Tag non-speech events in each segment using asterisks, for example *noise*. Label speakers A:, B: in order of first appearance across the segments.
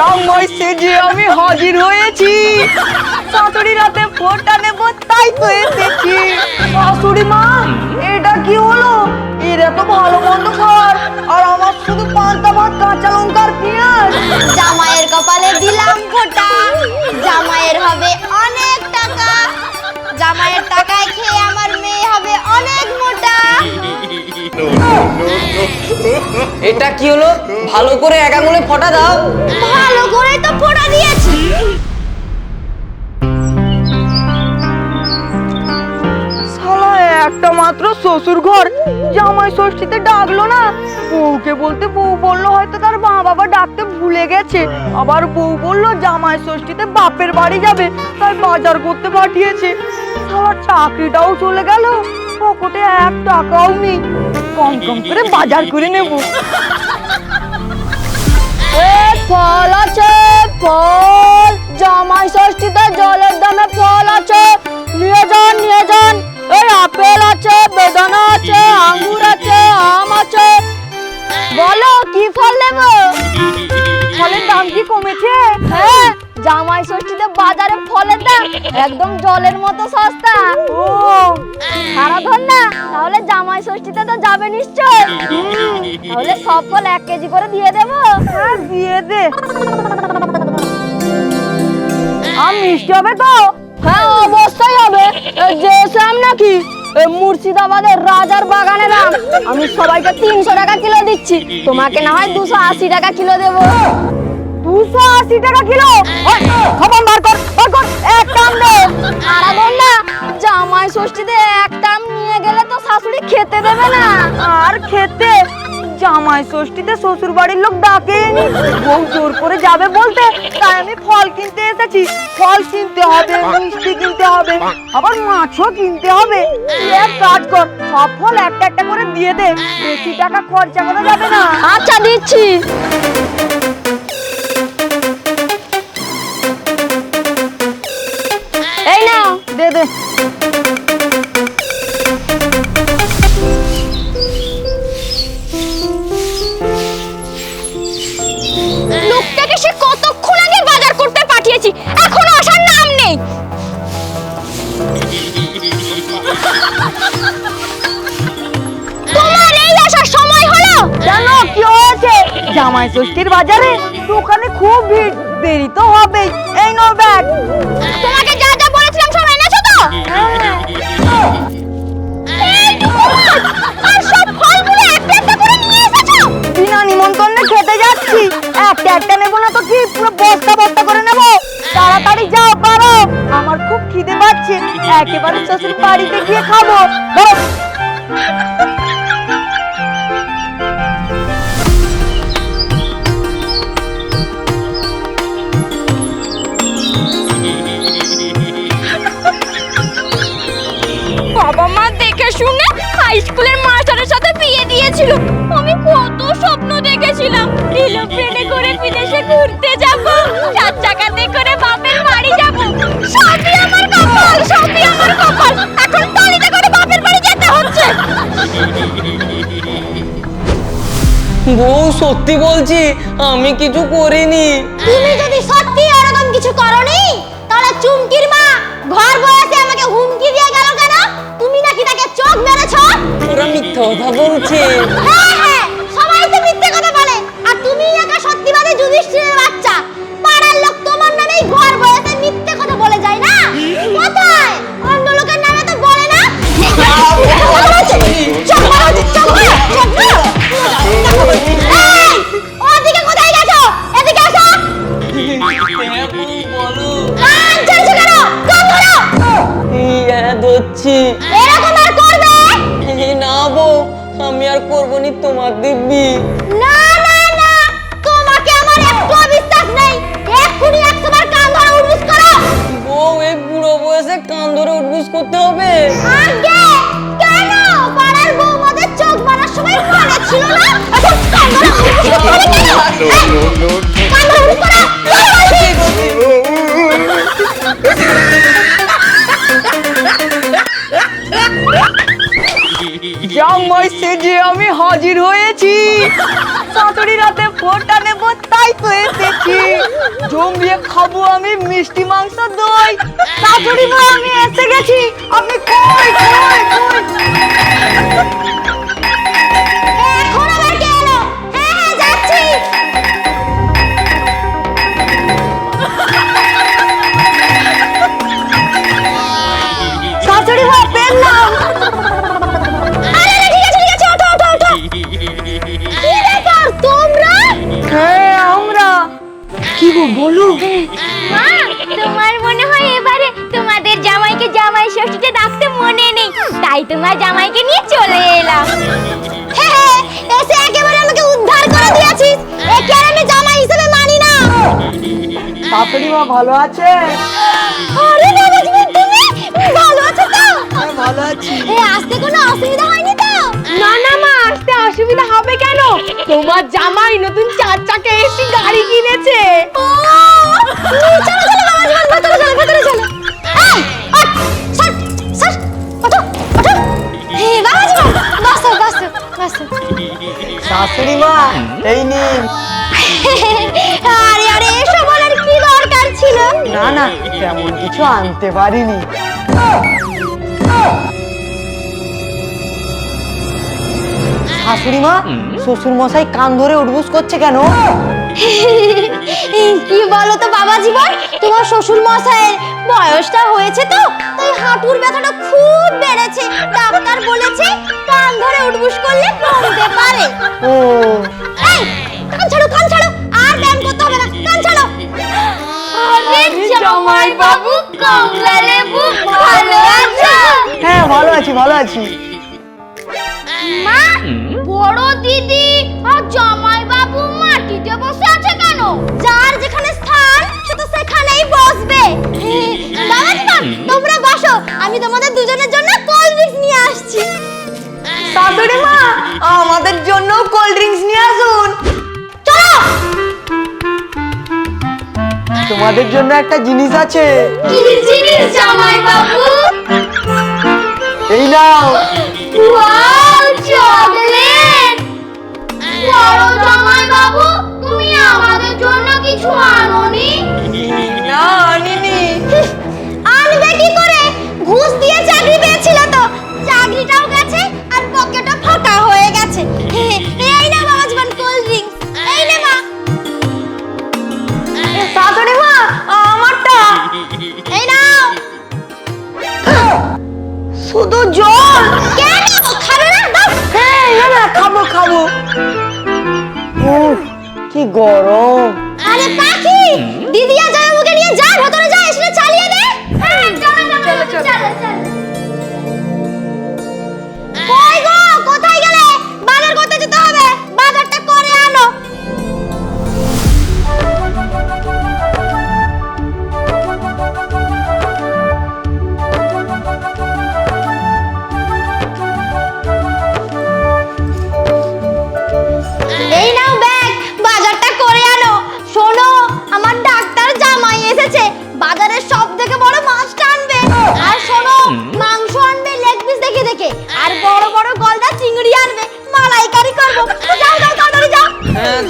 A: জামাই যে আমি হাজির হয়েছি। সাতুরি রাতে ফোনটা নেব, তাই তো এসেছি। শাশুড়ি মা, এটা কি হলো? এর এত ভালো মন্দ খাবার আর আমার শুধু পান্তা ভাত, কাঁচা লঙ্কার পেঁয়াজ।
B: জামাইয়ের কপালে দিলাম ফোঁটা। জামাইয়ের হবে অনেক টাকা জামাইয়ের টাকায় খেয়ে আমার মেয়ে হবে অনেক মোটা।
A: এটা কি হলো? ভালো করে এক আঙুলে ফোঁটা দাও।
B: ভালো করে তো ফোঁটা দিয়েছি।
A: শালা একটা মাত্র শ্বশুর ঘর জামাই ষষ্ঠীতে ডাকলো না। বউকে বলতে বউ বলল হয়তো তার মা বাবা ডাকতে ভুলে গেছে। আবার বউ বলল জামাই ষষ্ঠীতে বাপের বাড়ি যাবে তাই বাজার করতে পাঠিয়েছে। শালা চাকরিটাও চলে গেল। পকেটে এক টাকাও নেই। কম কম করে বাজার করে নেব। ফল আছে, ফল। জামাই ষষ্ঠীতে জলের দামে ফল আছে। নিয়ে যান নিয়ে যান। এই আপেল আছে, বেদানা আছে। জামাই ষষ্ঠীতে বাজারে ফলের দাম একদম জলের মতো সস্তা। ও সারা ধর না? তাহলে জামাই ষষ্ঠীতে তো যাবে নিশ্চয়। তাহলে সব ফল এক কেজি করে দিয়ে দেবো। হ্যাঁ দিয়ে দে। আম মিষ্টি হবে তো? হ্যাঁ অবশ্যই হবে। যে শ্যাম নাকি? মুর্শিদাবাদের রাজার বাগানের আম আমি সবাইকে তিনশো টাকা কিলো দিচ্ছি। তোমাকে না হয় দুশো আশি টাকা কিলো দেবো। দুশো আশি টাকা কিলো? খবর বার কর কর এক কাম দে। আর না জামাই ষষ্ঠীতে এক টাম নিয়ে গেলে তো শাশুড়ি খেতে দেবে না। আর খেতে? জামাই ষষ্ঠীতে শ্বশুর বাড়ির লোক ডাকেনি। বউ জোর করে যাবে বলতে তাই আমি ফল কিনতে এসেছি। ফল কিনতে হবে মিষ্টি কিনতে হবে আবার মাছও কিনতে হবে। এক কাজ কর সব ফল একটা একটা করে দিয়ে দে। বেশি টাকা খরচা করা যাবে না। আচ্ছা দিচ্ছি। দে।
B: লোকটাকে সে কতক্ষণ আগে বাজার করতে পাঠিয়েছি? এখনও আসার নাম নেই। তোমার এই আসার সময় হলো?
A: কি হয়েছে? জামাই ষষ্ঠীর বাজারে? দোকানে খুব ভিড়। দেরি তো হবেই। এই নো ব্যাগ।
B: তো
A: কি পুরো বস্তা বস্তা করে নেব? তাড়াতাড়ি যাও, পারো। আমার খুব খিদে পাচ্ছে। একেবারে শ্বশুর বাড়িতে গিয়ে খাব।
B: বাবা মা দেখে শুনে হাই স্কুলের মাস্টারের সাথে বিয়ে দিয়েছিল। আমি ঘুরতে যাব। চার চাকাতে করে বাপের বাড়ি যাব। সবই আমার কপাল সবই আমার কপাল। এখন টলিতে করে বাপের বাড়ি যেতে হচ্ছে।
C: বউ সত্যি বলছি আমি কিছু করিনি।
B: তুমি যদি সত্যি এরকম কিছু করনি তাহলে চুমকির মা ঘর বসে আমাকে হুমকি দিয়ে গেল কেন? তুমি নাকি তাকে চোখ মেরেছো?
C: ওরা মিথ্যা কথা বলছে।
B: হ্যাঁ কান ধরে উঠবুস
C: করতে হবে
B: আগে কেন পাড়ার বৌমাদের চোখ মারার সময় মনে ছিল না এখন কান ধরে উঠবুস করতে হবে কেন এই, কান ধরে উঠবুস করো
A: জামাই সেজে আমি হাজির হয়েছি। শাশুড়ি রাতে ফোনটা নেব, তাই তো এসেছি।
C: জমিয়ে খাব আমি মিষ্টি মাংস, দই।
A: মা আমি এসে গেছি। আপনি কই কই কই? শাশুড়ি মা
C: ভালো আছে?
B: আরে বাবাজি তুমি ভালো আছো তো?
C: হ্যাঁ ভালো আছি।
B: এ আসতে কোনো অসুবিধা হয়নি তো?
A: না না মা আসতে অসুবিধা হবে কেন? তোমার জামাই নতুন চার চাকা এসি গাড়ি কিনেছে।
B: ও চলো চলো চলো ভেতরে চলো
C: শাশুড়ি মা এই নিন।
B: ছিল
C: না না তেমন কিছু আনতে পারিনি। শাশুড়ি মা শ্বশুর মশাই কান ধরে উঠবুস করছে কেন?
B: কি বলো তো বাবা জীবন তোমার শ্বশুর মশাইয়ের বয়সটা হয়েছে তো তাই হাঁটুর ব্যথাটা খুব বেড়েছে। ডাক্তার বলেছে কান ধরে উঠবুস করলে কমতে পারে।
C: ও।
B: এই কান ছাড়ো কান ছাড়ো। আরে জামাই বাবু কমলা লেবু ভালো আছো।
C: হ্যাঁ ভালো আছি ভালো আছি।
B: মা বড় দিদি আর জামাই বাবু মাটিতে বসে আছে কেন? যার যেখানে স্থান সে তো সেখানেই বসবে। বাবা তোমরা বসো আমি তোমাদের দুজনের জন্য কোল্ড ড্রিঙ্কস নিয়ে আসছি।
C: শাশুড়ি মা আমাদের জন্য কোল্ড ড্রিঙ্কস নিয়ে আসুন।
B: চলো!
C: তোমাদের জন্য একটা জিনিস আছে।
B: কি জিনিস জামাই বাবু?
C: এই নাও।
B: Wow chocolate. বড় জামাই বাবু তুমি আমাদের জন্য কিছু আনোনি
A: শুধু জল।
B: কেন? খাবে না?
A: হ্যাঁ না খাব খাব।
C: উফ, কি গরম।
B: আরে পাখি দিদিয়া আর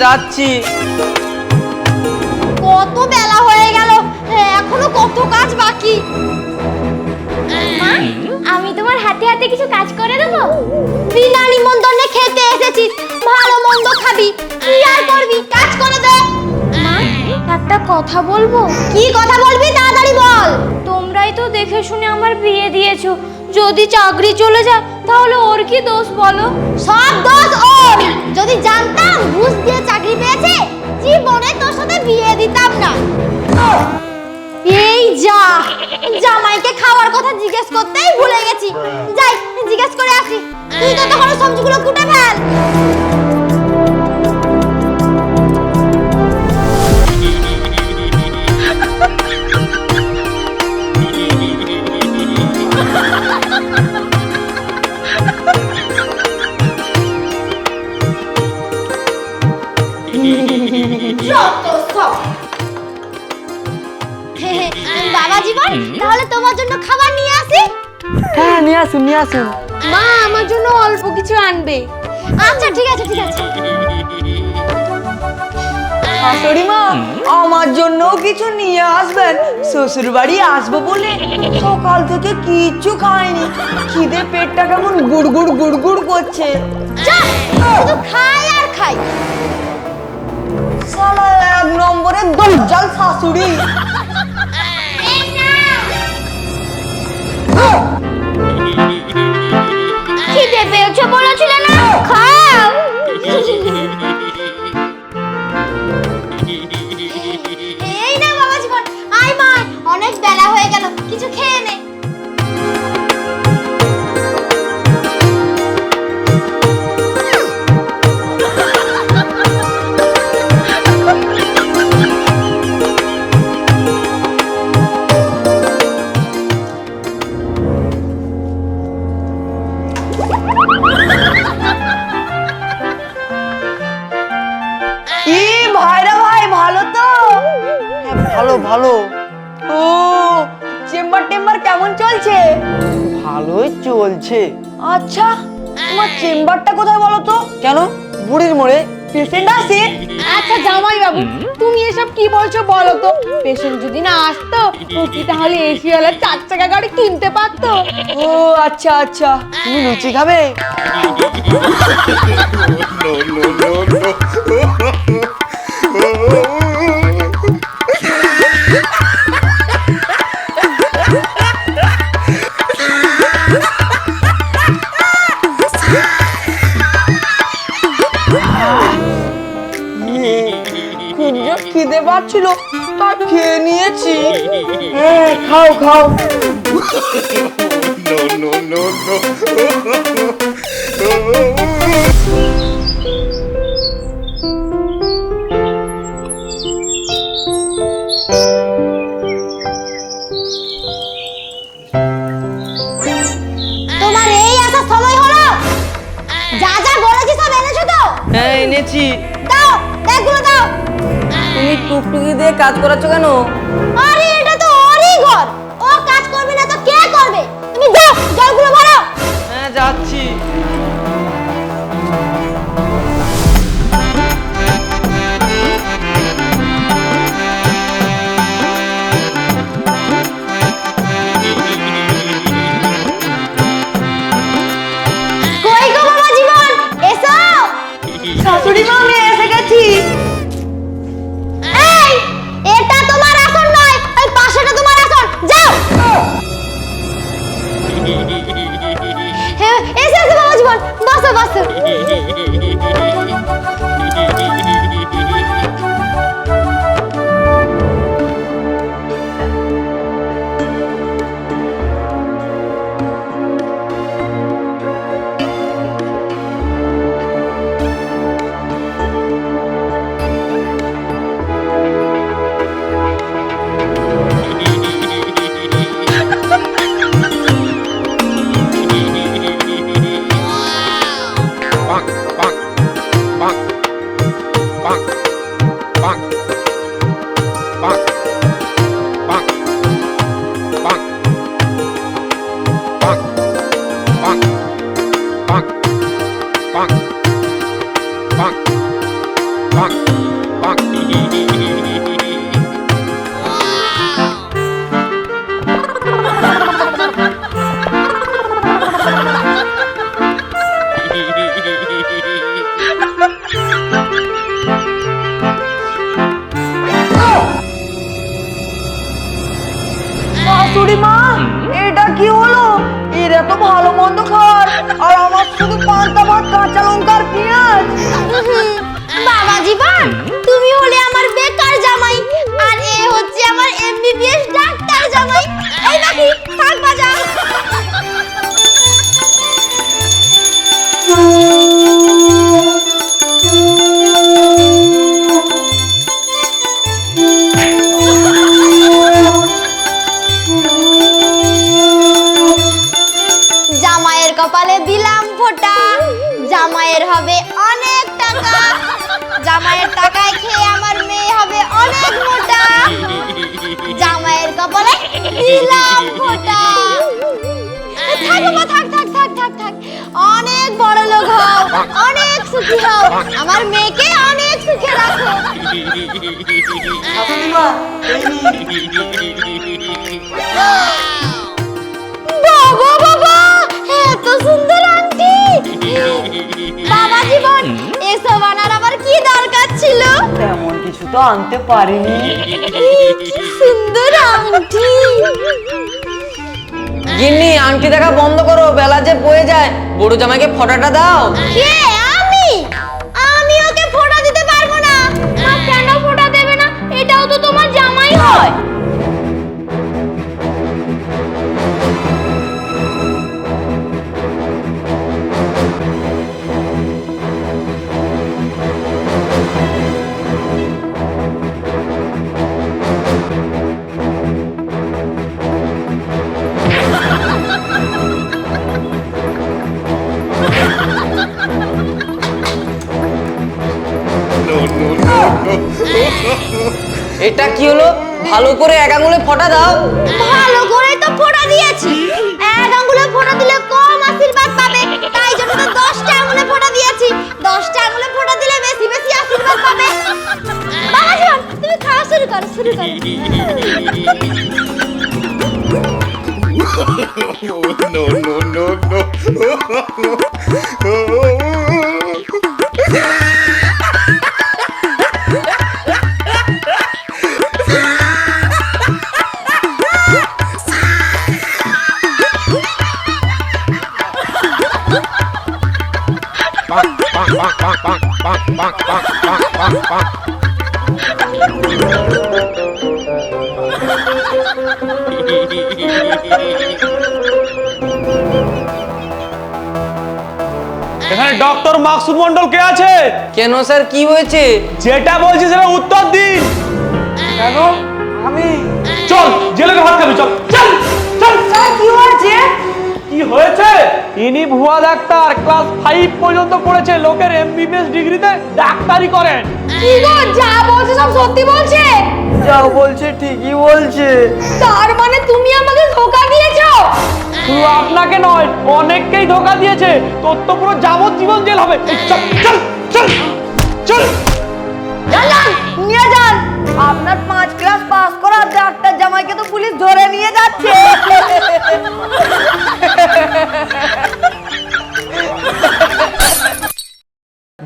C: যাচ্ছি।
B: কত বেলা হয়ে গেল, এখনও কত কাজ বাকি? আমি তোমার হাতে হাতে কিছু কাজ করে দেবো? বিনা নিমন্ত্রণে খেতে এসেছিস ভালো মন্দ খাবি, কি আর করবি? কাজ করে দে। একটা কথা বলব? কি কথা বলবি? তাড়াতাড়ি বল। তোমরাই তো দেখে শুনে আমার বিয়ে দিয়েছ। যদি চাকরি চলে যায়, তাহলে ওর কি দোষ বলো? সব দোষ যা জামাইকে খাওয়ার কথা জিজ্ঞেস করতেই ভুলে গেছি। যাই, জিজ্ঞেস করে আসি। তুই তো তখন সবজিগুলো কুটে ফেল। যত সব। *laughs* বাবা জীবন তাহলে তোমার জন্য খাবার নিয়ে আসি?
C: হ্যাঁ নিয়ে আসুন নিয়ে আসুন।
A: মা আমার জন্য অল্প কিছু আনবে।
B: আচ্ছা ঠিক আছে ঠিক আছে।
C: শাশুড়ি মা আমার জন্য
B: কিছু নিয়ে আসবেন। শ্বশুর বাড়ি আসব বলে সকাল থেকে কিচ্ছু খায়নি খিদে পেটটা কেমন গুড়গুড় গুড়গুড় করছে।
A: শুধু খাই আর খাই।
B: সালা এক নম্বরের দজ্জাল শাশুড়ি। কি ভাইরা ভাই ভালো তো? হ্যাঁ, ভালো ভালো। ও চেম্বার টেম্বার কেমন চলছে? ভালোই চলছে। আচ্ছা তোমার চেম্বারটা কোথায় বলো তো? কেন? বুড়ির মোড়ে। পেশেন্ট আছে
D: আচ্ছা জামাই বাবু তুমি এসব কি বলছো বলো তো পেশেন্ট যদি না আসতো ও কি তাহলে এশিয়ালের চার চাকা গাড়ি কিনতে পারতো
B: ও আচ্ছা আচ্ছা তুমি লুচি খাবে খুব তা খেয়ে নিয়েছি। হ্যাঁ খাও খাও।
E: No, no, no, no.
A: তোমার এই আসার সময় হলো। যা যা বলেছি সব এনেছো তো?
B: হ্যাঁ এনেছি। তুমি টুকটুকি দিয়ে কাজ করাচ্ছ কেন?
A: আরে এটা তো ওরই ঘর। ও কাজ করবে না তো কে করবে? তুমি যাও জলগুলো ভরো
B: হ্যাঁ যাচ্ছি। আমার মেয়েকে অনেক সুখে রাখো।
C: শাশুড়িমা এই নিন।
B: বাবা বাবা এত সুন্দর আন্টি বাবা জীবন এসব আনার আমার কি দরকার ছিল?
C: তেমন কিছু তো আনতে পারিনি।
B: সুন্দর আংটি।
C: গিন্নি আংটি দেখা বন্ধ করো বেলা যে বয়ে যায়। বড় জামাইকে ফটাটা দাও।
B: কে?
C: ভালো করে এক আঙুলে ফটা দাও
B: ভালো করে তো ফোঁটা দিয়েছি এক আঙ্গুলে ফোঁটা দিলে কম আশীর্বাদ পাবে তাই জন্য তো দশটা আঙ্গুলে ফোঁটা দিয়েছি দশটা আঙ্গুলে ফোঁটা দিলে বেশি বেশি আশীর্বাদ পাবে বাবা জীবন তুমি খাওয়া শুরু করো শুরু করো
E: no, no, no, no.
F: এখানে ডক্টর মাকসুদ মন্ডল কে আছে?
C: কেন স্যার? কি হয়েছে?
F: যেটা বলছি সেটা উত্তর দিন।
C: কেন? আমি
F: চল জেলে ভাত খাবি চল। চল চল
C: কি হয়েছে?
F: কি হয়েছে? ইনি ভুয়া ডাক্তার ক্লাস ফাইভ পর্যন্ত পড়েছে লোকের এমবিবিএস ডিগ্রিতে ডাক্তারি করেন।
B: কি গো যা বলছে সব সত্যি বলছে?
C: যা বলছে ঠিকই বলছে।
B: তার মানে তুমি আমাকে ধোকা দিয়েছ?
F: শুধু আপনাকে নয় অনেককেই ধোকা দিয়েছে। তোর তো পুরো যাবজ্জীবন জেল হবে। চল চল চল চল।
A: নিয়ে যান। আপনার পাঁচ ক্লাস পাস করা ডাক্তার জামাইকে তো পুলিশ ধরে নিয়ে যাচ্ছে। *laughs*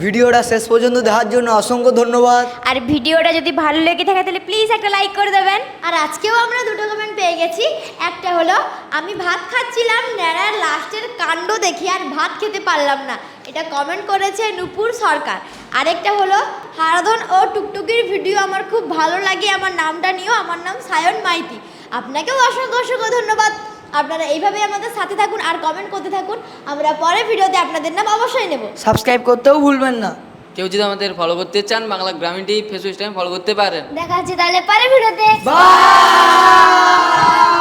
C: ভিডিওটা শেষ পর্যন্ত দেখার জন্য অসংখ্য ধন্যবাদ।
B: আর ভিডিওটা যদি ভালো লেগে থাকে তাহলে প্লিজ একটা লাইক করে দেবেন। আর আজকেও আমরা দুটো কমেন্ট পেয়ে গেছি। একটা হলো আমি ভাত খাচ্ছিলাম ন্যাড়ার লাস্টের কাণ্ড দেখি আর ভাত খেতে পারলাম না। এটা কমেন্ট করেছে নুপুর সরকার। আরেকটা হলো হারাধন ও টুকটুকির ভিডিও আমার খুব ভালো লাগে আমার নামটা নিয়েও আমার নাম সায়ন মাইতি। আপনাকেও অসংখ্য অসংখ্য ধন্যবাদ। আপনারা এইভাবে আমাদের সাথে থাকুন আর কমেন্ট করতে থাকুন। আমরা পরের ভিডিওতে আপনাদের নাম অবশ্যই নেব।
C: সাবস্ক্রাইব করতেও ভুলবেন না।
G: কেউ যদি আমাদের ফলো করতে চান বাংলা গ্রামীণ টিভি ফেসবুক ইনস্টাগ্রাম ফলো করতে পারেন।
B: দেখা হচ্ছে তাহলে পরের ভিডিওতে।
C: বাই